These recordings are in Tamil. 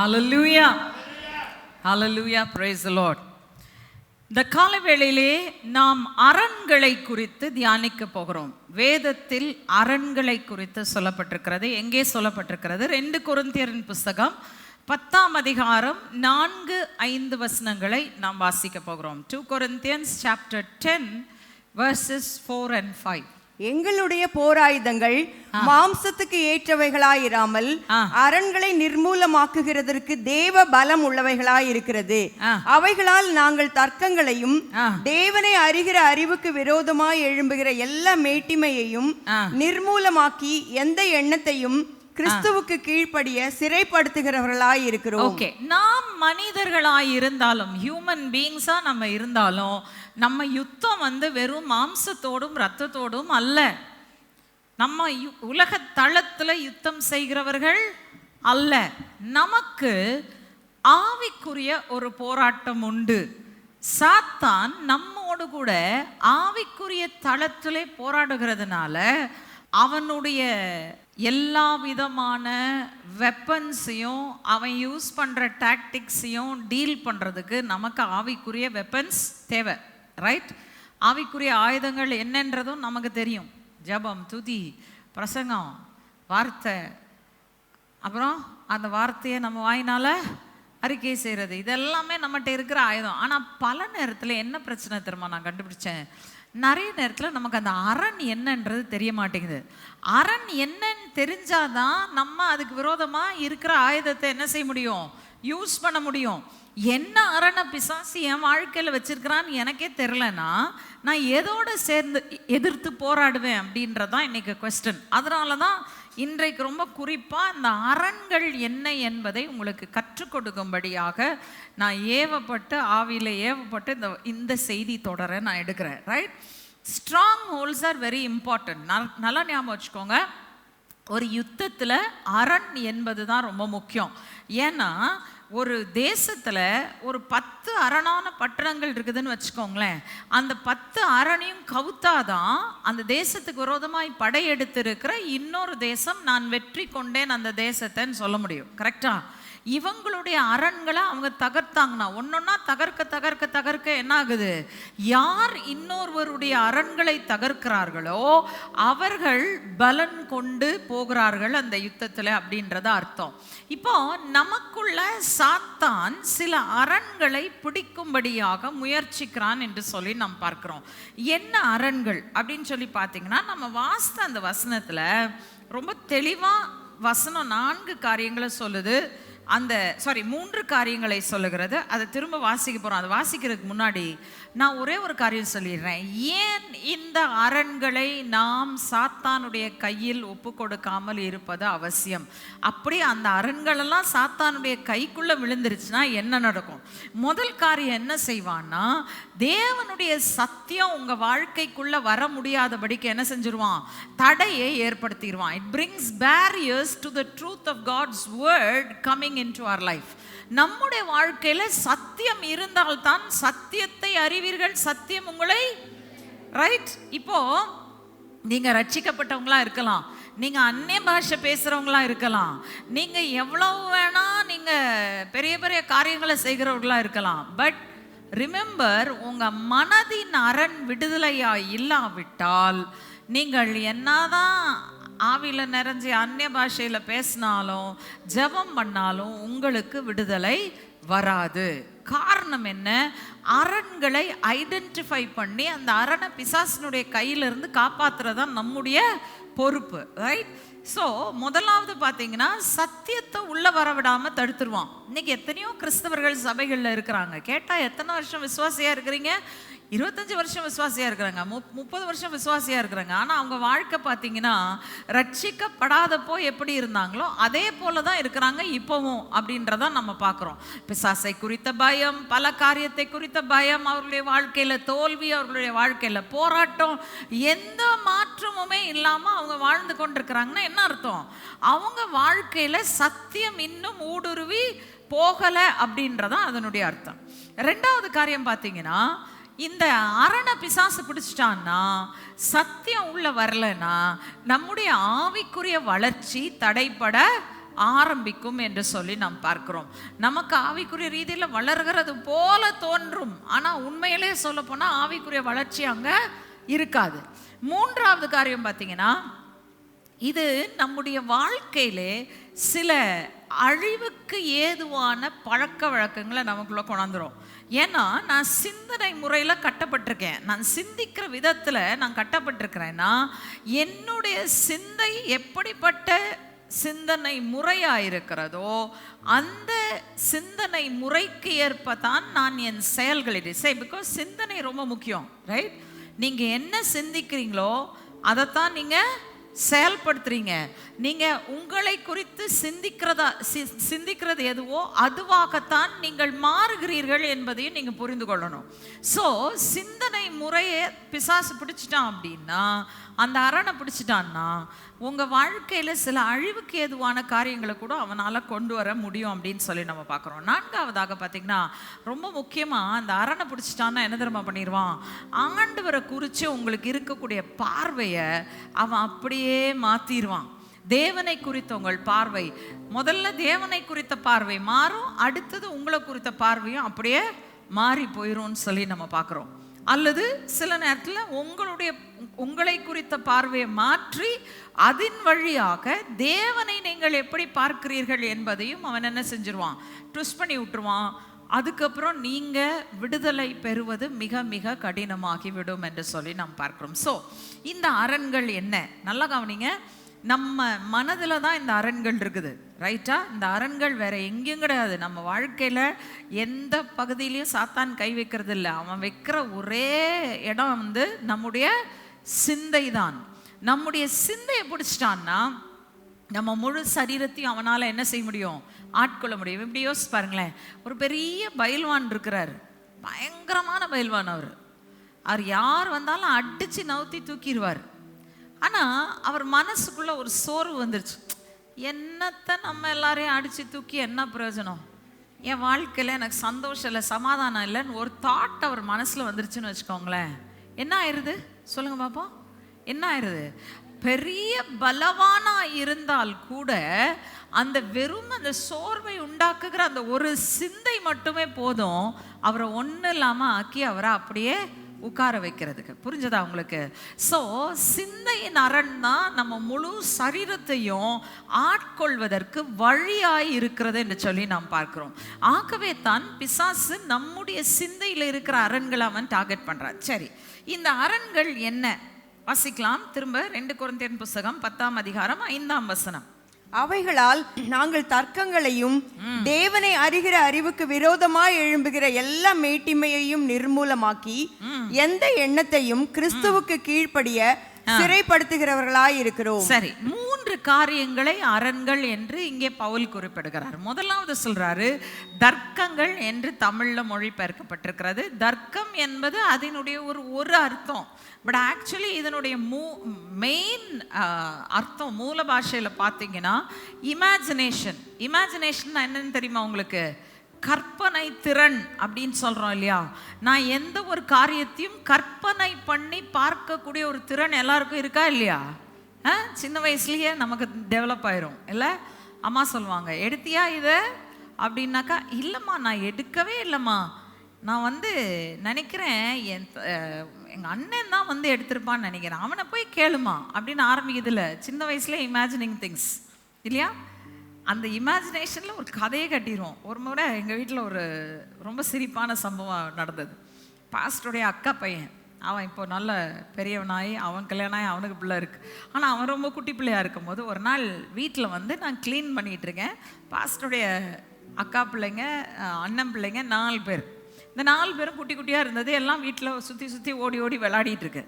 ஹலலூயா ஹலலூயா praise லார்ட் இந்த கால வேளையிலே நாம் அரண்களை குறித்து தியானிக்க போகிறோம். வேதத்தில் அரண்களை குறித்து சொல்லப்பட்டிருக்கிறது. எங்கே சொல்லப்பட்டிருக்கிறது? ரெண்டு குருந்தியரின் புஸ்தகம் பத்தாம் அதிகாரம் நான்கு ஐந்து வசனங்களை நாம் வாசிக்க போகிறோம். Two Corinthians chapter ten verses four and five எங்களுடைய போராயுதங்கள் மாம்சத்துக்கு ஏற்றவைகளாயிராமல். அரண்களை நிர்மூலமாக்குகிறதற்கு தேவ பலம் உள்ளவைகளாய் இருக்கிறது. அவைகளால் நாங்கள் தர்க்கங்களையும். தேவனை அறிகிற அறிவுக்கு விரோதமாய் எழும்புகிற எல்லா மேட்டிமையையும். நிர்மூலமாக்கி எந்த எண்ணத்தையும் கிறிஸ்துவுக்கு கீழ்ப்படிய சிறைப்படுத்துகிறவர்களாய் இருக்கிறோம். ஓகே நாம் மனிதர்களாய் இருந்தாலும் ஹியூமன் பீயிங்ஸா நம்ம இருந்தாலும் நம்ம யுத்தம் வந்து வெறும் மாம்சத்தோடும் ரத்தத்தோடும் அல்ல. நம்ம யு- உலக தளத்துல யுத்தம் செய்கிறவர்கள் அல்ல. நமக்கு ஆவிக்குரிய ஒரு போராட்டம் உண்டு. சாத்தான் நம்மோடு கூட ஆவிக்குரிய தளத்திலே போராடுகிறதுனால அவனுடைய எல்லா விதமான வெப்பன்ஸையும் அவன் யூஸ் பண்ணுற டாக்டிக்ஸையும் டீல் பண்ணுறதுக்கு நமக்கு ஆவிக்குரிய வெப்பன்ஸ் தேவை ரைட் ஆவிக்குரிய ஆயுதங்கள் என்னன்றதும் நமக்கு தெரியும். ஜெபம் துதி பிரசங்கம் வார்த்தை. அப்புறம் அந்த வார்த்தையை நம்ம வாயினால் அறிக்கை செய்கிறது இதெல்லாமே நம்மகிட்ட இருக்கிற ஆயுதம். ஆனால் பல நேரத்தில் என்ன பிரச்சனை தெரியுமா நான் கண்டுபிடிச்சேன்? நிறைய நேரத்தில் நமக்கு அந்த அரண் என்னன்றது தெரிய மாட்டேங்குது. அரண் என்னன்னு தெரிஞ்சாதான் நம்ம அதுக்கு விரோதமாக இருக்கிற ஆயுதத்தை என்ன செய்ய முடியும்? யூஸ் பண்ண முடியும். என்ன அரணை பிசாசு என் வாழ்க்கையில் வச்சிருக்கிறான்னு எனக்கே தெரிலனா நான் எதோடு சேர்ந்து எதிர்த்து போராடுவேன் அப்படின்றதான் இன்றைக்கி கொஸ்டின் அதனால தான் இன்றைக்கு ரொம்ப குறிப்பாக இந்த அரண்கள் என்ன என்பதை உங்களுக்கு கற்றுக் கொடுக்கும்படியாக நான் ஏவப்பட்டு ஆவியில் ஏவப்பட்டு இந்த இந்த செய்தி தொடரை நான் எடுக்கிறேன் right strongholds are very important நல்லா ஞாபகம் வச்சுக்கோங்க. ஒரு யுத்தத்தில் அரண் என்பது தான் ரொம்ப முக்கியம். ஏன்னா ஒரு தேசத்தில் ஒரு பத்து அரணான பட்டணங்கள் இருக்குதுன்னு வச்சுக்கோங்களேன். அந்த பத்து அரணையும் கவுத்தாதான் அந்த தேசத்துக்கு விரோதமாய் படையெடுத்திருக்கிற இன்னொரு தேசம் நான் வெற்றி கொண்டேன் அந்த தேசத்தைன்னு சொல்ல முடியும். கரெக்டாக இவங்களுடைய அரண்களை அவங்க தகர்த்தாங்கன்னா ஒன்றா தகர்க்க தகர்க்க தகர்க்க என்ன ஆகுது யார் இன்னொருவருடைய அரண்களை தகர்க்கிறார்களோ அவர்கள் பலன் கொண்டு போகிறார்கள் அந்த யுத்தத்தில் அப்படின்றத அர்த்தம். இப்போ நமக்குள்ள சாத்தான் சில அரண்களை பிடிக்கும்படியாக முயற்சிக்கிறான் என்று சொல்லி நாம் பார்க்கிறோம். என்ன அரண்கள் அப்படின்னு சொல்லி பார்த்தீங்கன்னா நம்ம வாசித்த அந்த வசனத்தில் ரொம்ப தெளிவாக வசனம் நான்கு காரியங்களை சொல்லுது. அந்த சாரி மூன்று காரியங்களை சொல்லுகிறது. அதை திரும்ப வாசிக்க போகிறோம் அதை வாசிக்கிறதுக்கு முன்னாடி நான் ஒரே ஒரு காரியம் சொல்லிடுறேன். ஏன் இந்த அரண்களை நாம் சாத்தானுடைய கையில் ஒப்பு கொடுக்காமல் இருப்பது அவசியம்? அப்படி அந்த அரண்களெல்லாம் சாத்தானுடைய கைக்குள்ளே விழுந்துருச்சுன்னா என்ன நடக்கும்? முதல் காரியம் என்ன செய்வான்னா தேவனுடைய சத்தியம் உங்கள் வாழ்க்கைக்குள்ளே வர முடியாதபடிக்கு என்ன செஞ்சிருவான்? தடையை ஏற்படுத்திடுவான். It brings barriers to the truth of God's word coming into our life நம்முடைய வாழ்க்கையில சத்தியம் இருந்தால்தான் சத்தியத்தை அறிவீர்கள் சத்தியம் உங்களை ரைட் இப்போ நீங்க ரட்சிக்கப்பட்டவங்களா இருக்கலாம். நீங்க அந்நிய பாஷை பேசுறவங்களா இருக்கலாம். நீங்க எவ்வளவு வேணா நீங்க பெரிய பெரிய காரியங்களை செய்கிறவர்களா இருக்கலாம். பட் ரிமெம்பர் உங்க மனதின் அரண் விடுதலையா இல்லாவிட்டால் நீங்கள் என்னதான் ஆவியில் நிறைஞ்சி அந்நிய பாஷையில் பேசினாலும் ஜெபம் பண்ணாலும் உங்களுக்கு விடுதலை வராது. காரணம் என்ன? அரண்களை ஐடென்டிஃபை பண்ணி அந்த அரணை பிசாசினுடைய கையிலிருந்து காப்பாத்துறது தான் நம்முடைய பொறுப்பு ரைட் ஸோ முதலாவது பார்த்தீங்கன்னா சத்தியத்தை உள்ளே வரவிடாமல் தடுத்துருவான். இன்னைக்கு எத்தனையோ கிறிஸ்தவர்கள் சபைகளில் இருக்கிறாங்க. கேட்டால் எத்தனை வருஷம் விசுவாசியாக இருக்கிறீங்க? இருபத்தஞ்சி வருஷம் விசுவாசியாக இருக்கிறாங்க. முப் முப்பது வருஷம் விசுவாசியாக இருக்கிறாங்க. ஆனால் அவங்க வாழ்க்கை பார்த்தீங்கன்னா ரட்சிக்கப்படாதப்போ எப்படி இருந்தாங்களோ அதே போல தான் இருக்கிறாங்க இப்போவும் அப்படின்றத நம்ம பார்க்குறோம் பிசாசை குறித்த பயம் பல காரியத்தை குறித்த பயம் அவர்களுடைய வாழ்க்கையில் தோல்வி அவர்களுடைய வாழ்க்கையில் போராட்டம் எந்த மாற்றமுமே இல்லாமல் அவங்க வாழ்ந்து கொண்டிருக்கிறாங்கன்னா என்ன அர்த்தம்? அவங்க வாழ்க்கையில் சத்தியம் இன்னும் ஊடுருவி போகலை அப்படின்றதான் அதனுடைய அர்த்தம். ரெண்டாவது காரியம் பார்த்தீங்கன்னா இந்த அரண பிசாசு பிடிச்சிட்டான்னா சத்தியம் உள்ள வரலன்னா நம்முடைய ஆவிக்குரிய வளர்ச்சி தடைப்பட ஆரம்பிக்கும் என்று சொல்லி நாம் பார்க்கிறோம். நமக்கு ஆவிக்குரிய ரீதியில் வளர்கிறது போல தோன்றும். ஆனால் உண்மையிலே சொல்ல போனால் ஆவிக்குரிய வளர்ச்சி அங்கே இருக்காது. மூன்றாவது காரியம் பார்த்தீங்கன்னா இது நம்முடைய வாழ்க்கையிலே சில அழிவுக்கு ஏதுவான பழக்க வழக்கங்களை நமக்குள்ள கொண்டாந்துரும். ஏன்னா நான் சிந்தனை முறையில் கட்டப்பட்டிருக்கேன். நான் சிந்திக்கிற விதத்தில் நான் கட்டப்பட்டிருக்கிறேன்னா என்னுடைய சிந்தை எப்படிப்பட்ட சிந்தனை முறையாக இருக்கிறதோ அந்த சிந்தனை முறைக்கு ஏற்ப தான் நான் என் செயல்களை சே பிகாஸ் சிந்தனை ரொம்ப முக்கியம் ரைட் நீங்கள் என்ன சிந்திக்கிறீங்களோ அதைத்தான் நீங்கள் செயல்படுத்துறீங்க. நீங்க உங்களை குறித்து சிந்திக்கிறதா சி- சிந்திக்கிறது எதுவோ அதுவாகத்தான் நீங்கள் மாறுகிறீர்கள் என்பதையும் நீங்க புரிந்து கொள்ளணும். ஸோ சிந்தனை முறையை பிசாசு பிடிச்சிட்டான் அப்படின்னா அந்த அரணை பிடிச்சிட்டான்னா உங்கள் வாழ்க்கையில் சில அழிவுக்கு ஏதுவான காரியங்களை கூட அவனால் கொண்டு வர முடியும் அப்படின்னு சொல்லி நம்ம பார்க்குறோம். நான்காவதாக பார்த்திங்கன்னா ரொம்ப முக்கியமாக அந்த அரணை பிடிச்சிட்டான்னா என்ன தெரியுமா பண்ணிடுவான் ஆண்டவரை குறித்து உங்களுக்கு இருக்கக்கூடிய பார்வையை அவன் அப்படியே மாற்றிடுவான் தேவனை குறித்த உங்கள் பார்வை முதல்ல தேவனை குறித்த பார்வை மாறும் அடுத்தது உங்களை குறித்த பார்வையும் அப்படியே மாறி போயிரும்னு சொல்லி நம்ம பார்க்குறோம். அல்லது சில நேரத்தில் உங்களுடைய உங்களை குறித்த பார்வையை மாற்றி அதன் வழியாக தேவனை நீங்கள் எப்படி பார்க்கிறீர்கள் என்பதையும் அவன் என்ன செஞ்சிருவான்? ட்விஸ்ட் பண்ணி விட்டுருவான். அதுக்கப்புறம் நீங்கள் விடுதலை பெறுவது மிக மிக கடினமாகிவிடும் என்று சொல்லி நாம் பார்க்கிறோம். ஸோ இந்த அரண்கள் என்ன? நல்லா கவனிங்க. நம்ம மனதில் தான் இந்த அரண்கள் இருக்குது ரைட்டா இந்த அரண்கள் வேற எங்கேயும் கிடையாது. நம்ம வாழ்க்கையில் எந்த பகுதியிலையும் சாத்தான் கை வைக்கிறது இல்லை. அவன் வைக்கிற ஒரே இடம் வந்து நம்முடைய சிந்தை தான். நம்முடைய சிந்தையை பிடிச்சிட்டான்னா நம்ம முழு சரீரத்தையும் அவனால் என்ன செய்ய முடியும்? ஆட்கொள்ள முடியும். இப்படி யோசிச்சு பாருங்களேன். ஒரு பெரிய பயில்வான் இருக்கிறார். பயங்கரமான பயில்வான் அவர். அவர் யார் வந்தாலும் அடித்து நவுத்தி தூக்கிடுவார். ஆனால் அவர் மனசுக்குள்ள ஒரு சோர்வு வந்துருச்சு. என்னத்தை நம்ம எல்லாரையும் அடித்து தூக்கி என்ன பிரயோஜனம்? என் வாழ்க்கையில் எனக்கு சந்தோஷம் இல்லை சமாதானம் இல்லைன்னு ஒரு தாட் அவர் மனசில் வந்துருச்சுன்னு வச்சுக்கோங்களேன். என்ன ஆயிடுது சொல்லுங்க பாப்போம். என்ன ஆயிடுது பெரிய பலவானா இருந்தால் கூட அந்த வெறும் அந்த சோர்வை உண்டாக்குகிற அந்த ஒரு சிந்தை மட்டுமே போதும். அவரை ஒன்றும் இல்லாமல் ஆக்கி அவரை அப்படியே உட்கார வைக்கிறதுக்கு. புரிஞ்சதா உங்களுக்கு? ஸோ சிந்தையின் அரண் தான் நம்ம முழு சரீரத்தையும் ஆட்கொள்வதற்கு வழியாய் இருக்கிறது என்று சொல்லி நாம் பார்க்கிறோம். ஆகவே தான் பிசாசு நம்முடைய சிந்தையில் இருக்கிற அரண்களை அவன் டார்கெட் பண்ணுறான் சரி இந்த அரண்கள் என்ன? வாசிக்கலாம். திரும்ப ரெண்டு குழந்தையன் புஸ்தகம் பத்தாம் அதிகாரம் ஐந்தாம் வசனம். அவைகளால் நாங்கள் தர்க்கங்களையும் தேவனை அறிகிற அறிவுக்கு விரோதமாய் எழும்புகிற எல்லா மேட்டிமையையும் நிர்மூலமாக்கி எந்த எண்ணத்தையும் கிறிஸ்துவுக்கு கீழ்ப்படிய சிறைப்படுத்துகிறவர்களாய் இருக்கிறோம். சரி மூன்று காரியங்களை அரண்கள் என்று இங்கே பவுல் குறிப்பிடுகிறார். முதலாவது சொல்றாரு தர்க்கங்கள் என்று தமிழ்ல மொழிபெயர்க்கப்பட்டிருக்கிறது. தர்க்கம் என்பது அதனுடைய ஒரு ஒரு அர்த்தம். பட் ஆக்சுவலி இதனுடைய மூ மெயின் அர்த்தம் மூல பாஷையில் பார்த்தீங்கன்னா இமேஜினேஷன் இமேஜினேஷன் என்னன்னு தெரியுமா உங்களுக்கு? கற்பனை திறன் அப்படின்னு சொல்கிறோம் இல்லையா? நான் எந்த ஒரு காரியத்தையும் கற்பனை பண்ணி பார்க்கக்கூடிய ஒரு திறன் எல்லாருக்கும் இருக்கா இல்லையா? ஆ? சின்ன வயசுலயே நமக்கு டெவலப் ஆயிரும். இல்லை? அம்மா சொல்லுவாங்க எடுத்தியா இதை? அப்படின்னாக்கா இல்லைம்மா நான் எடுக்கவே இல்லைம்மா. நான் வந்து நினைக்கிறேன் என் எங்கள் அண்ணன் தான் வந்து எடுத்திருப்பான்னு நினைக்கிறேன். அவனை போய் கேளுமா அப்படின்னு ஆரம்பிக்குதுல. சின்ன வயசுல இமேஜினிங் திங்ஸ் இல்லையா? அந்த இமேஜினேஷனில் ஒரு கதையை கட்டிடுவோம் ஒரு முறை எங்கள் வீட்டில் ஒரு ரொம்ப சிரிப்பான சம்பவம் நடந்தது. பாஸ்டருடைய அக்கா பையன். அவன் இப்போ நல்ல பெரியவனாகி அவன் கல்யாணம் ஆகி அவனுக்கு பிள்ளை இருக்குது ஆனால் அவன் ரொம்ப குட்டி பிள்ளையாக இருக்கும் போது ஒரு நாள் வீட்டில் வந்து நான் க்ளீன் பண்ணிகிட்ருக்கேன் இருக்கேன். பாஸ்டருடைய அக்கா பிள்ளைங்க அண்ணன் பிள்ளைங்க நாலு பேர். இந்த நாலு பேரும் குட்டி குட்டியாக இருந்தது. எல்லாம் வீட்டில் சுற்றி சுற்றி ஓடி ஓடி விளையாடிட்டு இருக்கு.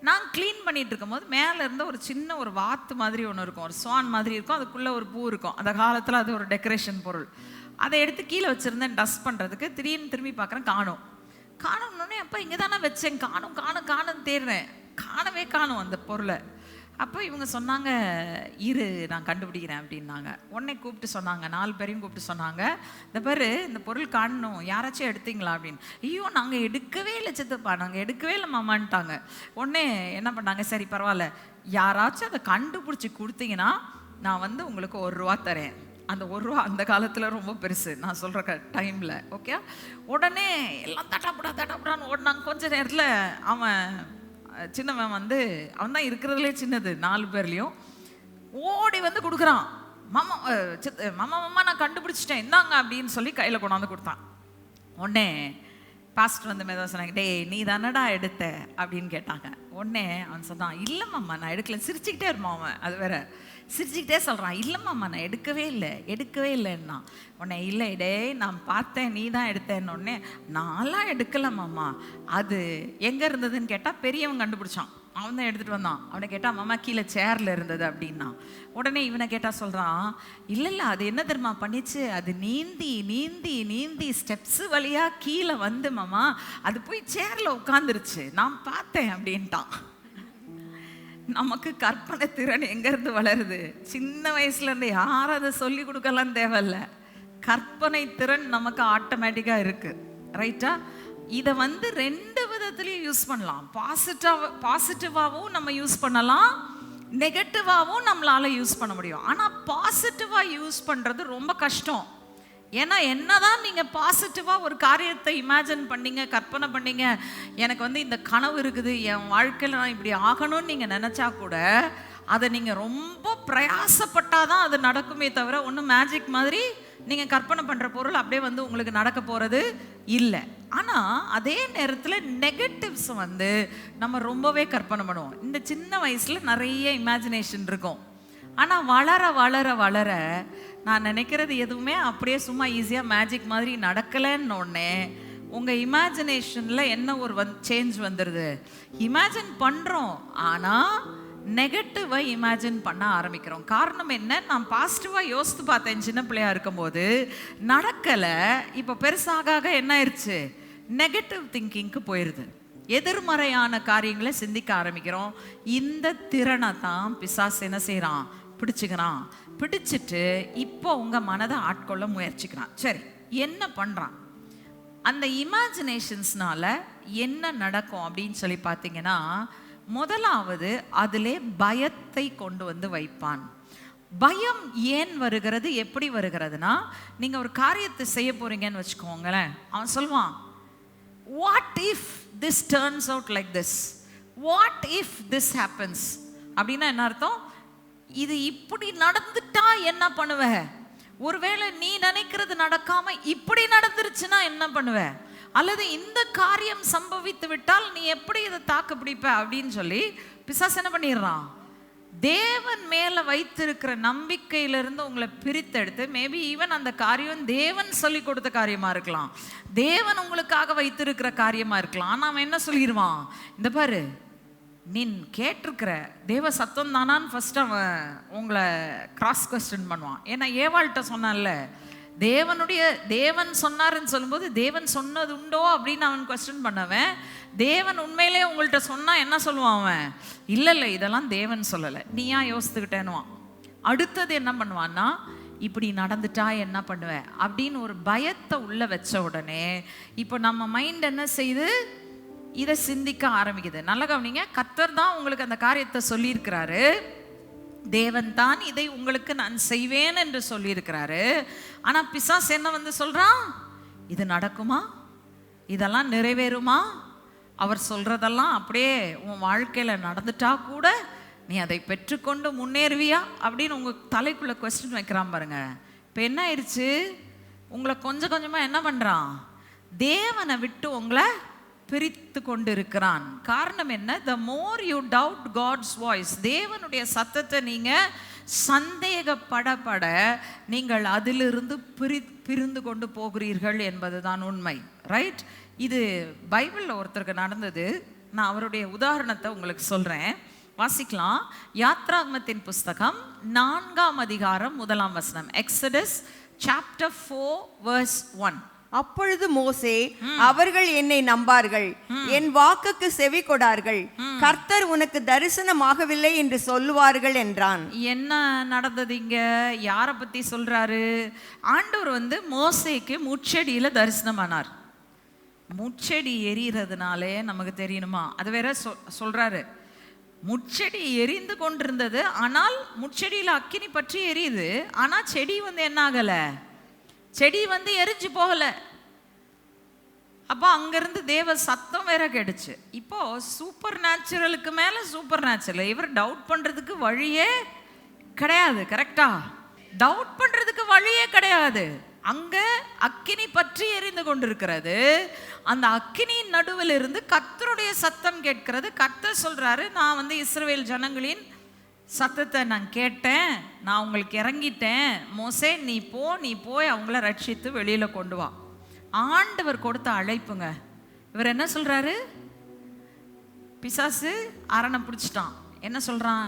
நான் க்ளீன் பண்ணிட்டு இருக்கும்போது மேலே இருந்த ஒரு சின்ன ஒரு வாத்து மாதிரி ஒன்று இருக்கும். ஒரு ஸ்வான் மாதிரி இருக்கும். அதுக்குள்ளே ஒரு பூ இருக்கும். அந்த காலத்தில் அது ஒரு டெக்கரேஷன் பொருள். அதை எடுத்து கீழே வச்சுருந்தேன் டஸ்ட் பண்ணுறதுக்கு திடீர்னு திரும்பி பார்க்குறேன் காணும். காணும்னோடனே அப்போ இங்கே தானே வச்சேன். காணும் காணும் காணும் தேடுறேன். காணவே காணும் அந்த பொருளை. அப்போ இவங்க சொன்னாங்க இரு நான் கண்டுபிடிக்கிறேன் அப்படின்னாங்க. உடனே கூப்பிட்டு சொன்னாங்க நாலு பேரையும் கூப்பிட்டு சொன்னாங்க. இந்த பேர் இந்த பொருள் காணணும் யாராச்சும் எடுத்தீங்களா அப்படின்னு. ஐயோ நாங்கள் எடுக்கவே இல்லை சித்தப்பா நாங்கள் எடுக்கவே இல்லை மாமான்ட்டாங்க. உடனே என்ன பண்ணாங்க சரி பரவாயில்ல யாராச்சும் அதை கண்டுபிடிச்சி கொடுத்தீங்கன்னா நான் வந்து உங்களுக்கு ஒரு ரூபா தரேன். அந்த ஒரு ரூபா அந்த காலத்தில் ரொம்ப பெருசு நான் சொல்கிற க டைமில் ஓகே உடனே எல்லாம் தட்டாப்படா தட்டாப்படான்னு ஓடினாங்க. கொஞ்ச நேரத்தில் அவன் சின்னவன் வந்து அவன் தான் இருக்கிறதுலே சின்னது நாலு பேர்லேயும். ஓடி வந்து கொடுக்குறான். மாமா சித்- மாமா மாமா நான் கண்டுபிடிச்சிட்டேன். இந்தாங்க அப்படின்னு சொல்லி கையில் கொண்டாந்து கொடுத்தான். உடனே பாஸ்டர் வந்து மெதுவாக சொன்னாங்க டேய் நீ தானடா எடுத்த? அப்படின்னு கேட்டாங்க. உடனே அவன் சொன்னான் இல்லை மாமா நான் எடுக்கல. சிரிச்சுக்கிட்டே இருப்பான் அவன் அது வேற. சிரிச்சுக்கிட்டே சொல்கிறான் இல்லைம்மாம்மா நான் எடுக்கவே இல்லை எடுக்கவே இல்லைன்னா. உன்னை இல்லை டேய் நான் பார்த்தேன் நீ தான் எடுத்தேன்னு நான்லாம் எடுக்கலம்மாம்மா மாமா அது எங்கே இருந்ததுன்னு கேட்டால் பெரியவன் கண்டுபிடிச்சான். அவன் தான் எடுத்துகிட்டு வந்தான். அவனை கேட்டால் மாமா கீழே சேரில் இருந்தது அப்படின்னா. உடனே இவனை கேட்டால் சொல்கிறான் இல்லை இல்லை அது என்ன தெரியுமா? பண்ணிச்சு. அது நீந்தி நீந்தி நீந்தி ஸ்டெப்ஸு வழியாக கீழே வந்து மாமா அது போய் சேரில் உட்காந்துருச்சு நான் பார்த்தேன் அப்படின்ட்டான். நமக்கு கற்பனை திறன் எங்கேருந்து வளருது? சின்ன வயசுலேருந்து யாரும் அதை சொல்லி கொடுக்கலாம் தேவையில்ல. கற்பனை திறன் நமக்கு ஆட்டோமேட்டிக்காக இருக்குது ரைட்டா இதை வந்து ரெண்டு விதத்துலையும் யூஸ் பண்ணலாம். பாசிட்டிவ் பாசிட்டிவாகவும் நம்ம யூஸ் பண்ணலாம். நெகட்டிவாகவும் நம்மளால யூஸ் பண்ண முடியும். ஆனால் பாசிட்டிவாக யூஸ் பண்ணுறது ரொம்ப கஷ்டம். ஏன்னா என்னதான் நீங்கள் பாசிட்டிவாக ஒரு காரியத்தை இமேஜின் பண்ணீங்க கற்பனை பண்ணீங்க எனக்கு வந்து இந்த கனவு இருக்குது என் வாழ்க்கையில் நான் இப்படி ஆகணும்னு நீங்கள் நினச்சா கூட அதை நீங்கள் ரொம்ப பிரயாசப்பட்டாதான் அது நடக்குமே தவிர ஒன்றும் மேஜிக் மாதிரி நீங்கள் கற்பனை பண்ணுற பொருள் அப்படியே வந்து உங்களுக்கு நடக்க போகிறது இல்லை. ஆனால் அதே நேரத்தில் நெகட்டிவ்ஸ் வந்து நம்ம ரொம்பவே கற்பனை பண்ணுவோம். இந்த சின்ன வயசில் நிறைய இமேஜினேஷன் இருக்கும். ஆனால் வளர வளர வளர நான் நினைக்கிறது எதுவுமே அப்படியே சும்மா ஈஸியாக மேஜிக் மாதிரி நடக்கலைன்னு ஒன்னே உங்கள் இமேஜினேஷனில் என்ன ஒரு வந் சேஞ்ச் வந்துடுது இமேஜின் பண்ணுறோம் ஆனால் நெகட்டிவை இமேஜின் பண்ண ஆரம்பிக்கிறோம். காரணம் என்ன? நான் பாசிட்டிவாக யோசித்து பார்த்தேன். சின்ன பிள்ளையா இருக்கும்போது நடக்கலை. இப்போ பெருசாக ஆக என்ன ஆயிடுச்சு நெகட்டிவ் திங்கிங்க்கு போயிடுது எதிர்மறையான காரியங்களை சிந்திக்க ஆரம்பிக்கிறோம். இந்த திறனை தான் பிசாஸ் என்ன செய்கிறான் பிடிச்சிக்கிறான். பிடிச்சிட்டு இப்போ உங்கள் மனதை ஆட்கொள்ள முயற்சிக்கிறான். சரி என்ன பண்ணுறான் அந்த இமேஜினேஷன்ஸ்னால என்ன நடக்கும் அப்படின்னு சொல்லி பார்த்தீங்கன்னா முதலாவது அதிலே பயத்தை கொண்டு வந்து வைப்பான். பயம் ஏன் வருகிறது எப்படி வருகிறதுனா நீங்கள் ஒரு காரியத்தை செய்ய போறீங்கன்னு வச்சுக்கோங்களேன். அவன் சொல்லுவான் what if this turns out like this what if this happens அப்படின்னா என்ன அர்த்தம்? இது இப்படி நடந்துட்டா என்ன பண்ணுவ? ஒருவேளை நீ நினைக்கிறது நடக்காம இப்படி நடந்துருச்சுன்னா என்ன பண்ணுவ? அல்லது இந்த காரியம் சம்பவித்து விட்டால் நீ எப்படி இதை தாக்கு பிடிப்ப அப்படின்னு சொல்லி பிசாஸ் என்ன பண்ணிடுறான்? தேவன் மேல வைத்திருக்கிற நம்பிக்கையிலிருந்து உங்களை பிரித்தெடுத்து மேபி ஈவன் அந்த காரியம் தேவன் சொல்லி கொடுத்த காரியமா இருக்கலாம். தேவன் உங்களுக்காக வைத்திருக்கிற காரியமா இருக்கலாம். நாம் அவன் என்ன சொல்லிடுவான்? இந்த பாரு நீன் கேட்டிருக்கிற தேவ சத்தம் தானான்னு ஃபஸ்ட் அவன் உங்களை கிராஸ் கொஸ்டின் பண்ணுவான். ஏன்னா ஏவாள்கிட்ட சொன்னான்ல தேவனுடைய தேவன் சொன்னாருன்னு சொல்லும்போது தேவன் சொன்னது உண்டோ அப்படின்னு அவன் கொஸ்டின் பண்ணவன். தேவன் உண்மையிலே உங்கள்கிட்ட சொன்னால் என்ன சொல்லுவான் அவன்? இல்லை இல்லை இதெல்லாம் தேவன் சொல்லலை. நீ ஏன் யோசித்துக்கிட்டேன்னுவான். அடுத்தது என்ன பண்ணுவான்னா இப்படி நடந்துட்டா என்ன பண்ணுவேன் அப்படின்னு ஒரு பயத்தை உள்ள வச்ச உடனே இப்போ நம்ம மைண்ட் என்ன செய்யுது இதை சிந்திக்க ஆரம்பிக்குது. நல்ல கவனிங்க. கத்தர் தான் உங்களுக்கு அந்த காரியத்தை சொல்லியிருக்கிறாரு. தேவன் தான் இதை உங்களுக்கு நான் செய்வேன் என்று சொல்லியிருக்கிறாரு. ஆனால் பிசாஸ் என்ன வந்து சொல்கிறான் இது நடக்குமா? இதெல்லாம் நிறைவேறுமா? அவர் சொல்கிறதெல்லாம் அப்படியே உன் வாழ்க்கையில் நடந்துட்டா கூட நீ அதை பெற்றுக்கொண்டு முன்னேறுவியா? அப்படின்னு உங்கள் தலைக்குள்ளே கொஸ்டின் வைக்கிறான் பாருங்க. இப்போ என்ன ஆயிடுச்சு உங்களை கொஞ்சம் கொஞ்சமாக என்ன பண்ணுறான் தேவனை விட்டு உங்களை பிரித்து கொண்டிருக்கிறான் காரணம் என்ன? The more you doubt God's voice தேவனுடைய சத்தத்தை நீங்கள் சந்தேகப்படப்பட நீங்கள் அதிலிருந்து பிரி பிரிந்து கொண்டு போகிறீர்கள் என்பதுதான் உண்மை. ரைட் இது பைபிளில் ஒருத்தருக்கு நடந்தது. நான் அவருடைய உதாரணத்தை உங்களுக்கு சொல்கிறேன் வாசிக்கலாம். யாத்ராகமத்தின் புஸ்தகம் நான்காம் அதிகாரம் முதலாம் வசனம். Exodus chapter four verse one அப்பொழுது மோசே அவர்கள் என்னை நம்பார்கள். என் வாக்குக்கு செவி கொடார்கள். கர்த்தர் உனக்கு தரிசனமாகவில்லை என்று சொல்லுவார்கள் என்றான். என்ன நடந்தது இங்க? யாரை பத்தி சொல்றாரு? ஆண்டவர் வந்து மோசேக்கு முச்செடியில தரிசனமானார். முச்செடி எரியறதுனாலே நமக்கு தெரியணுமா? அது வேற சொல்றாரு. முட்செடி எரிந்து கொண்டிருந்தது ஆனால் முட்செடியில் அக்கினி பற்றி எரியுது. ஆனால் செடி வந்து என்ன ஆகலை? செடி வந்து எரிஞ்சு போகலை. அப்போ அங்கேருந்து தேவ சத்தம் வேற கேட்டுச்சு. இப்போ சூப்பர் நேச்சுரலுக்கு மேலே சூப்பர் நேச்சுரல் இவர் டவுட் பண்ணுறதுக்கு வழியே கிடையாது கரெக்டா டவுட் பண்ணுறதுக்கு வழியே கிடையாது. அங்கே அக்கினி பற்றி எரிந்து கொண்டிருக்கிறது. அந்த அக்கினியின் நடுவில் இருந்து கத்தருடைய சத்தம் கேட்கிறது. கர்த்தர் சொல்கிறாரு நான் வந்து இஸ்ரேல் ஜனங்களின் சத்தத்தை நான் கேட்டேன் நான் உங்களுக்கு இறங்கிட்டேன். மோசே நீ போ நீ போய் அவங்கள ரட்சித்து வெளியில் கொண்டு வா. ஆண்டவர் கொடுத்த அழைப்புங்க. இவர் என்ன சொல்கிறாரு பிசாசு அரணை பிடிச்சிட்டான். என்ன சொல்கிறான்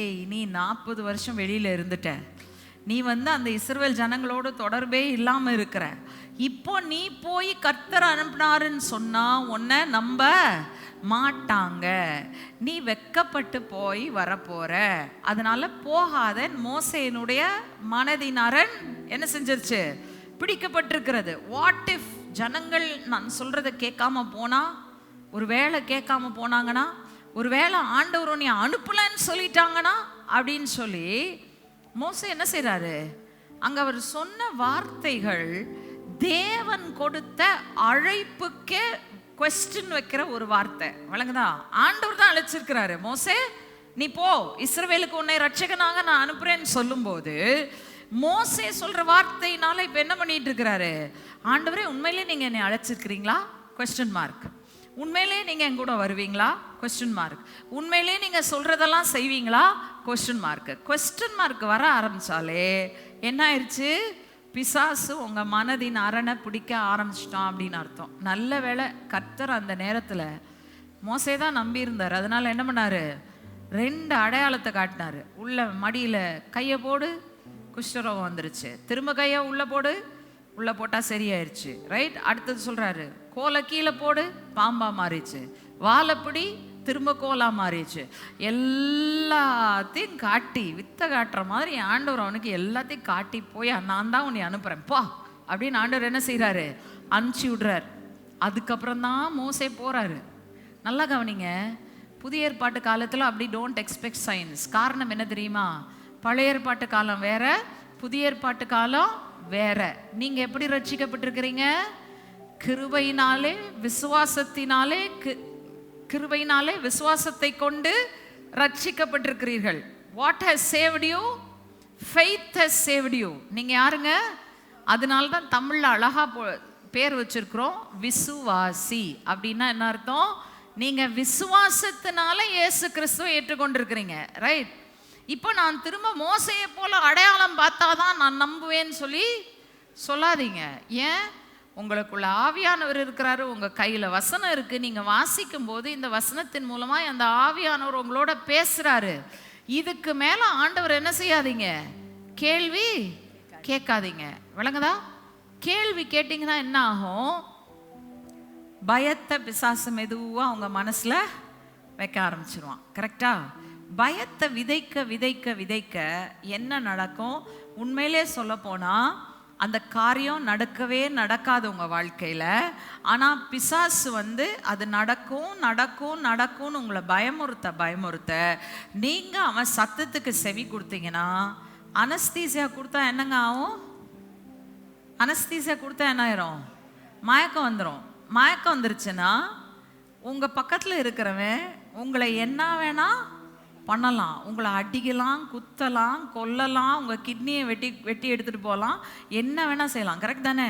ஏய் நீ நாற்பது வருஷம் வெளியில் இருந்துட்ட. நீ வந்து அந்த இஸ்ரேல் ஜனங்களோட தொடர்பே இல்லாமல் இருக்கிற. இப்போ நீ போய் கர்த்தர் அனுப்பினாருன்னு சொன்னால் உன்னை நம்ப மாட்டாங்க. நீ வெக்கப்பட்டு போய் வரப்போற. அதனால போகாத. மோசையினுடைய மனதினரன் என்ன செஞ்சிருச்சு? பிடிக்கப்பட்டிருக்கிறது. வாட் இஃப் ஜனங்கள் நான் சொல்கிறத கேட்காம போனா? ஒரு வேளை கேட்காம போனாங்கன்னா? ஒரு வேளை ஆண்டவர் நீ அனுப்பலன்னு சொல்லிட்டாங்கன்னா? அப்படின்னு சொல்லி மோசை என்ன செய்கிறாரு அங்க அவர் சொன்ன வார்த்தைகள் தேவன் கொடுத்த அழைப்புக்கே கொஸ்டின் வைக்கிற ஒரு வார்த்தை. வழங்குதா? ஆண்டவர் தான் அழைச்சிருக்கிறாரு. மோசே நீ போ. இஸ்ரவேலுக்கு உன்னை ரட்சகனாக நான் அனுப்புறேன்னு சொல்லும்போது மோசே சொல்ற வார்த்தையினால இப்ப என்ன பண்ணிட்டு இருக்கிறாரு? ஆண்டவரே உண்மையிலே நீங்க என்னை அழைச்சிருக்கிறீங்களா? கொஸ்டின் மார்க் உண்மையிலே நீங்க என் கூட வருவீங்களா? கொஸ்டின் மார்க் உண்மையிலே நீங்க சொல்றதெல்லாம் செய்வீங்களா? கொஸ்டின் மார்க் கொஸ்டின் மார்க் வர ஆரம்பிச்சாலே என்ன ஆயிடுச்சு பிசாசு உங்க மனதின் அரணை பிடிக்க ஆரம்பிச்சிட்டான் அப்படின்னு அர்த்தம். நல்ல வேளை கர்த்தர் அந்த நேரத்துல மோசே தான் நம்பி இருந்தார் அதனால என்ன பண்ணாரு? ரெண்டு அடையாளத்தை காட்டினாரு. உள்ள மடியில கையை போடு குஷ்டரோகம் வந்துருச்சு. திரும்ப கையை உள்ள போடு உள்ள போட்டா சரியாயிருச்சு. ரைட் அடுத்தது சொல்றாரு கோலை கீழே போடு பாம்பா மாறிச்சு வாழைப்பிடி திரும்ப கோலா மாறிடுச்சு. எல்லாத்தையும் காட்டி வித்த காட்டுற மாதிரி ஆண்டவர் அவனுக்கு எல்லாத்தையும் காட்டி போய் நான் தான் உன்னை அனுப்புகிறேன் போ. அப்படின்னு ஆண்டவர் என்ன செய்கிறாரு அனுப்பிச்சி விடுறார். அதுக்கப்புறம் தான் மோசே போகிறாரு நல்லா கவனிங்க. புதிய ஏற்பாட்டு காலத்தில் அப்படி டோன்ட் எக்ஸ்பெக்ட் சயின்ஸ் காரணம் என்ன தெரியுமா? பழைய ஏற்பாட்டு காலம் வேற புதிய ஏற்பாட்டு காலம் வேற. நீங்கள் எப்படி ரட்சிக்கப்பட்டிருக்கிறீங்க? கிருபையினாலே விசுவாசத்தினாலே கி- கிருபையினாலே விசுவாசத்தை கொண்டு ரட்சிக்கப்பட்டிருக்கிறீர்கள். What has saved you faith has saved you நீங்கள் யாருங்க? அதனால தான் தமிழில் அழகாக போ- பேர் வச்சிருக்கிறோம் விசுவாசி. அப்படின்னா என்ன அர்த்தம்? நீங்கள் விசுவாசத்தினால இயேசு கிறிஸ்துவை ஏற்றுக்கொண்டிருக்கிறீங்க ரைட் இப்போ நான் திரும்ப மோசையை போல் அடையாளம் பார்த்தாதான் நான் நம்புவேன்னு சொல்லி சொல்லாதீங்க. ஏன்? உங்களுக்குள்ள ஆவியானவர் இருக்கிறாரு உங்கள் கையில் வசனம் இருக்குது நீங்கள் வாசிக்கும் போது இந்த வசனத்தின் மூலமாக அந்த ஆவியானவர் உங்களோட பேசுகிறாரு இதுக்கு மேலே ஆண்டவர் என்ன செய்யாதீங்க? கேள்வி கேட்காதீங்க. விளங்குதா? கேள்வி கேட்டிங்கன்னா என்ன ஆகும்? பயத்தை பிசாசு மெதுவா அவங்க மனசில் வைக்க ஆரம்பிச்சிருவான். கரெக்டா பயத்தை விதைக்க விதைக்க விதைக்க என்ன நடக்கும்? உண்மையிலே சொல்ல போனால் அந்த காரியம் நடக்கவே நடக்காது உங்கள் வாழ்க்கையில். ஆனால் பிசாசு வந்து அது நடக்கும் நடக்கும் நடக்கும்னு உங்களை பயமுறுத்த பயமுறுத்த நீங்கள் அவன் சத்தத்துக்கு செவி கொடுத்தீங்கன்னா அனஸ்தீசியா கொடுத்தா என்னங்க ஆகும்? அனஸ்தீசியா கொடுத்தா என்ன ஆயிரும்? மயக்கம் வந்துடும் மயக்கம் வந்துருச்சுன்னா உங்கள் பக்கத்தில் இருக்கிறவன் உங்களை என்ன வேணால் பண்ணலாம். உங்களை அடிக்கலாம் குத்தலாம் கொல்லலாம் உங்கள் கிட்னியை வெட்டி வெட்டி எடுத்துகிட்டு போகலாம். என்ன வேணால் செய்யலாம். கரெக்ட் தானே?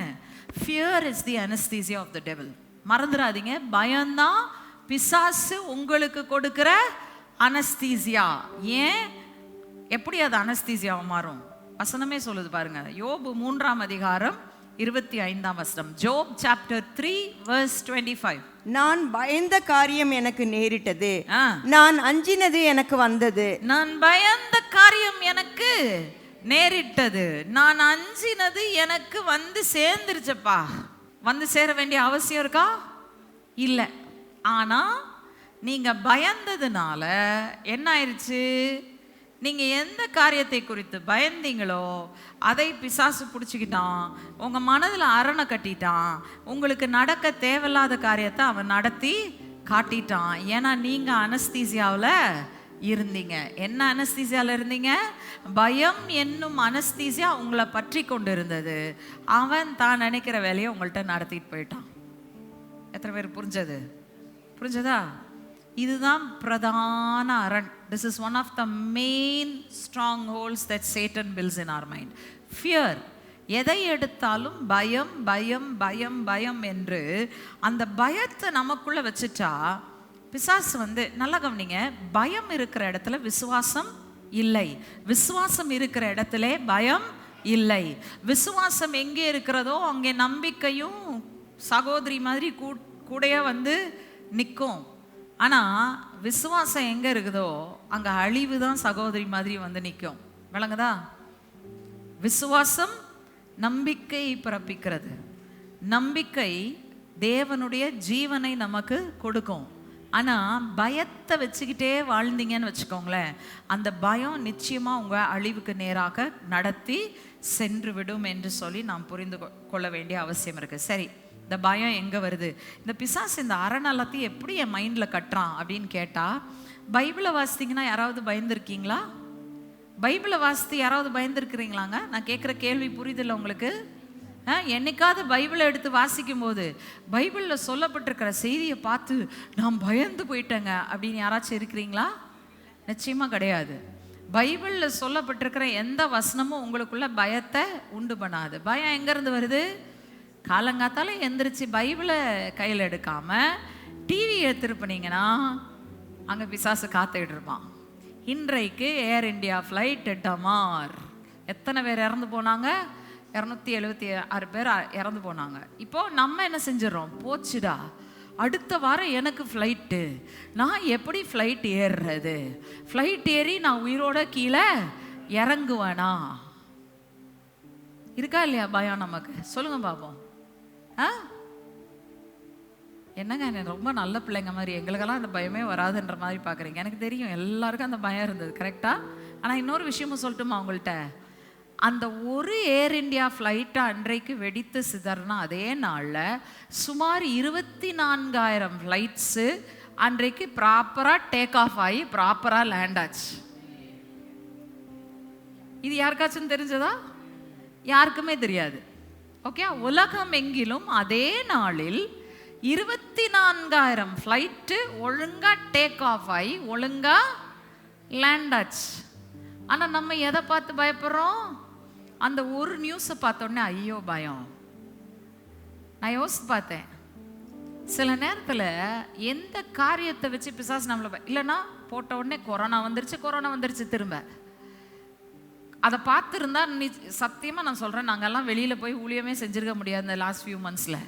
Fear is the anaesthesia of the devil மறந்துடாதீங்க. பயம்தான் பிசாசு உங்களுக்கு கொடுக்குற அனஸ்தீசியா ஏன்? எப்படி அது அனஸ்தீசியாவை மாறும்? வசனமே சொல்லுது பாருங்க. யோபு மூன்றாம் அதிகாரம் இருபத்தி ஐந்தாம் வசனம். Job chapter three verse twenty five நான் பயந்த காரியம் எனக்கு நேரிட்டது. நான் அஞ்சினது எனக்கு வந்தது. நான் பயந்த காரியம் எனக்கு நேரிட்டது. நான் அஞ்சினது எனக்கு வந்து சேர்ந்துருச்சப்பா. வந்து சேர வேண்டிய அவசியம் இருக்கா? இல்லை. ஆனா நீங்க பயந்ததுனால என்ன ஆயிடுச்சு நீங்கள் எந்த காரியத்தை குறித்து பயந்தீங்களோ அதை பிசாசு பிடிச்சிக்கிட்டான் உங்கள் மனதில் அரணை கட்டிட்டான் உங்களுக்கு நடக்க தேவையில்லாத காரியத்தை அவன் நடத்தி காட்டிட்டான். ஏன்னா நீங்கள் அனஸ்தீசியாவில் இருந்தீங்க. என்ன அனஸ்தீசியாவில் இருந்தீங்க? பயம் என்னும் அனஸ்தீசியா உங்களை பற்றி கொண்டு இருந்தது அவன் தான் நினைக்கிற வேலையை உங்கள்கிட்ட நடத்திட்டு போயிட்டான். எத்தனை பேர் புரிஞ்சது? புரிஞ்சதா? இதுதான் பிரதான அரண். This is one of the main strongholds that Satan fills in our mind fear எதை எடுத்தாலும் பயம் பயம் பயம் பயம் என்று அந்த பயத்தை நமக்குள்ளே வச்சுட்டா பிசாசு வந்து நல்லா கவனிங்க பயம் இருக்கிற இடத்துல விசுவாசம் இல்லை. விசுவாசம் இருக்கிற இடத்துல பயம் இல்லை. விசுவாசம் எங்கே இருக்கிறதோ அங்கே நம்பிக்கையும் சகோதரி மாதிரி கூ கூடயே வந்து நிற்கும் ஆனால் விசுவாசம் எங்கே இருக்குதோ அங்கே அழிவு தான் சகோதரி மாதிரி வந்து நிற்கும் விளங்குதா? விசுவாசம் நம்பிக்கை பிறப்பிக்கிறது. நம்பிக்கை தேவனுடைய ஜீவனை நமக்கு கொடுக்கும். ஆனால் பயத்தை வச்சுக்கிட்டே வாழ்ந்தீங்கன்னு வச்சுக்கோங்களேன் அந்த பயம் நிச்சயமாக உங்கள் அழிவுக்கு நேராக நடத்தி சென்று விடும் என்று சொல்லி நாம் புரிந்து கொள்ள வேண்டிய அவசியம் இருக்குது சரி. இந்த பயம் எங்கே வருது? இந்த பிசாசு இந்த அறநலத்தையும் எப்படி என் மைண்டில் கட்டுறான் அப்படின்னு கேட்டால் பைபிளை வாசித்தீங்கன்னா யாராவது பயந்துருக்கீங்களா? பைபிளை வாசித்து யாராவது பயந்துருக்குறீங்களாங்க? நான் கேட்குற கேள்வி புரியுதில்லை உங்களுக்கு? ஆ, என்னைக்காவது பைபிளை எடுத்து வாசிக்கும் போது பைபிளில் சொல்லப்பட்டிருக்கிற செய்தியை பார்த்து நான் பயந்து போயிட்டேங்க அப்படின்னு யாராச்சும் இருக்கிறீங்களா? நிச்சயமாக கிடையாது. பைபிளில் சொல்லப்பட்டிருக்கிற எந்த வசனமும் உங்களுக்குள்ள பயத்தை உண்டு பண்ணாது. பயம் எங்கேருந்து வருது? காலங்காத்தால எந்திரிச்சு பைபிளை கையில் எடுக்காமல் டிவி திருப்பினீங்கன்னா அங்கே பிசாசு காத்துக்கிட்டு இருப்பான். இன்றைக்கு ஏர் இண்டியா ஃப்ளைட் டமார். எத்தனை பேர் இறந்து போனாங்க? இரநூத்தி எழுபத்தி ஆறு பேர் இறந்து போனாங்க. இப்போது நம்ம என்ன செஞ்சிடறோம்? போச்சுடா. அடுத்த வாரம் எனக்கு ஃப்ளைட்டு நான் எப்படி ஃப்ளைட் ஏறுறது? ஃப்ளைட் ஏறி நான் உயிரோட கீழே இறங்குவேனா? இருக்கா இல்லையா பயம் நமக்கு? சொல்லுங்க பாப்போம் ஆ? என்னங்க என்ன ரொம்ப நல்ல பிள்ளைங்க மாதிரி. எங்களுக்கெல்லாம் அந்த பயமே வராதுன்ற மாதிரி பார்க்குறீங்க. எனக்கு தெரியும் எல்லாருக்கும் அந்த பயம் இருந்தது கரெக்டாக ஆனால் இன்னொரு விஷயமும் சொல்லட்டுமா உங்கள்கிட்ட? அந்த ஒரு ஏர் இண்டியா ஃப்ளைட்டை அன்றைக்கு வெடித்து சிதறினா அதே நாளில் சுமார் இருபத்தி நான்காயிரம் ஃப்ளைட்ஸு அன்றைக்கு ப்ராப்பராக டேக் ஆஃப் ஆகி ப்ராப்பராக லேண்ட் ஆச்சு. இது யாருக்காச்சும் தெரிஞ்சதா? யாருக்குமே தெரியாது. ஓகே உலகம் எங்கிலும் அதே நாளில் இருபத்தி நான்காயிரம் ஃப்ளைட்டு ஒழுங்காக டேக் ஆஃப் ஆகி ஒழுங்கா லேண்ட் ஆச்சு. ஆனால் நம்ம எதை பார்த்து பயப்படுறோம்? அந்த ஒரு நியூஸை பார்த்தோன்னே ஐயோ பயம். நான் யோசித்து பார்த்தேன். சில நேரத்தில் எந்த காரியத்தை வச்சு பிசாசு நம்மளை இல்லைன்னா போட்ட உடனே கொரோனா வந்துருச்சு கொரோனா வந்துருச்சு திரும்ப. அதை பார்த்துருந்தா நீ சத்தியமாக நான் சொல்கிறேன் நாங்கள்லாம் வெளியில் போய் ஊழியமே செஞ்சுருக்க முடியாது இந்த லாஸ்ட் ஃபியூ மந்த்ஸில்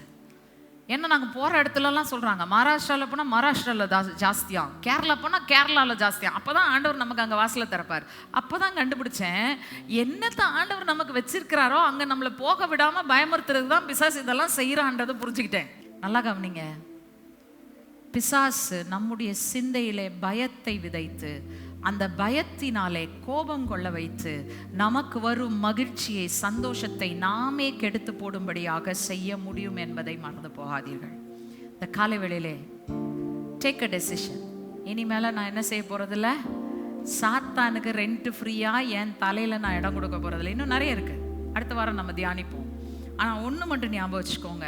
ஏன்னா நாங்கள் போகிற இடத்துலலாம் சொல்கிறாங்க மகாராஷ்டிராவில் போனால் மகாராஷ்டிராவில் ஜா ஜாஸ்தியாக கேரளா போனால் கேரளாவில் ஜாஸ்தியாக அப்போ தான் ஆண்டவர் நமக்கு அங்கே வாசலை திறப்பார். அப்போ தான் கண்டுபிடிச்சேன் என்னத்தை ஆண்டவர் நமக்கு வச்சிருக்கிறாரோ அங்கே நம்மளை போக விடாமல் பயமுறுத்துறது தான் பிசாஸ் இதெல்லாம் செய்கிறான்றதை புரிஞ்சுக்கிட்டேன். நல்லா கவனிங்க. பிசாசு நம்முடைய சிந்தையிலே பயத்தை விதைத்து அந்த பயத்தினாலே கோபம் கொள்ள வைத்து நமக்கு வரும் மகிழ்ச்சியை சந்தோஷத்தை நாமே கெடுத்து போடும்படியாக செய்ய முடியும் என்பதை மறந்து போகாதீர்கள். இந்த காலை வேளையிலே டேக் அ டெசிஷன் இனிமேல நான் என்ன செய்ய போறதில்ல? சாத்தானுக்கு ரெண்ட் ஃப்ரீயா என் தலையில நான் இடம் கொடுக்க போறதில்ல. இன்னும் நிறைய இருக்கு. அடுத்த வாரம் நம்ம தியானிப்போம். ஆனா ஒண்ணு மட்டும் ஞாபகம் வச்சுக்கோங்க.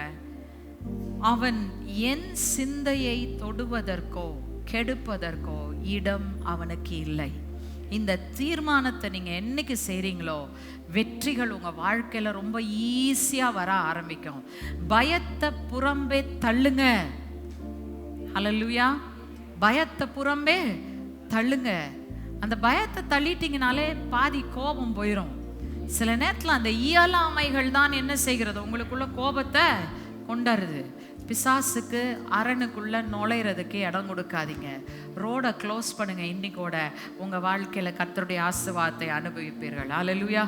அவன் என் சிந்தையை தொடுவதற்கோ கெடுப்பதற்கோ இடம் அவனுக்கு இல்லை. இந்த தீர்மானத்தை நீங்கள் என்னைக்கு செய்கிறீங்களோ வெற்றிகள் உங்கள் வாழ்க்கையில் ரொம்ப ஈஸியாக வர ஆரம்பிக்கும். பயத்தை புறம்பே தள்ளுங்க. ஹalleluya பயத்தை புறம்பே தள்ளுங்க. அந்த பயத்தை தள்ளிட்டீங்கனாலே பாதி கோபம் போயிடும் சில நேரத்தில் அந்த இயலாமைகள் தான் என்ன செய்கிறது? உங்களுக்குள்ள கோபத்தை கொண்டாருது. பிசாசுக்கு அரணுக்குள்ளே நுழையிறதுக்கு இடம் கொடுக்காதீங்க. ரோடை க்ளோஸ் பண்ணுங்கள் இன்னைக்கோட உங்கள் வாழ்க்கையில் கத்தருடைய ஆசீர்வாதத்தை அனுபவிப்பீர்கள். அலலுயா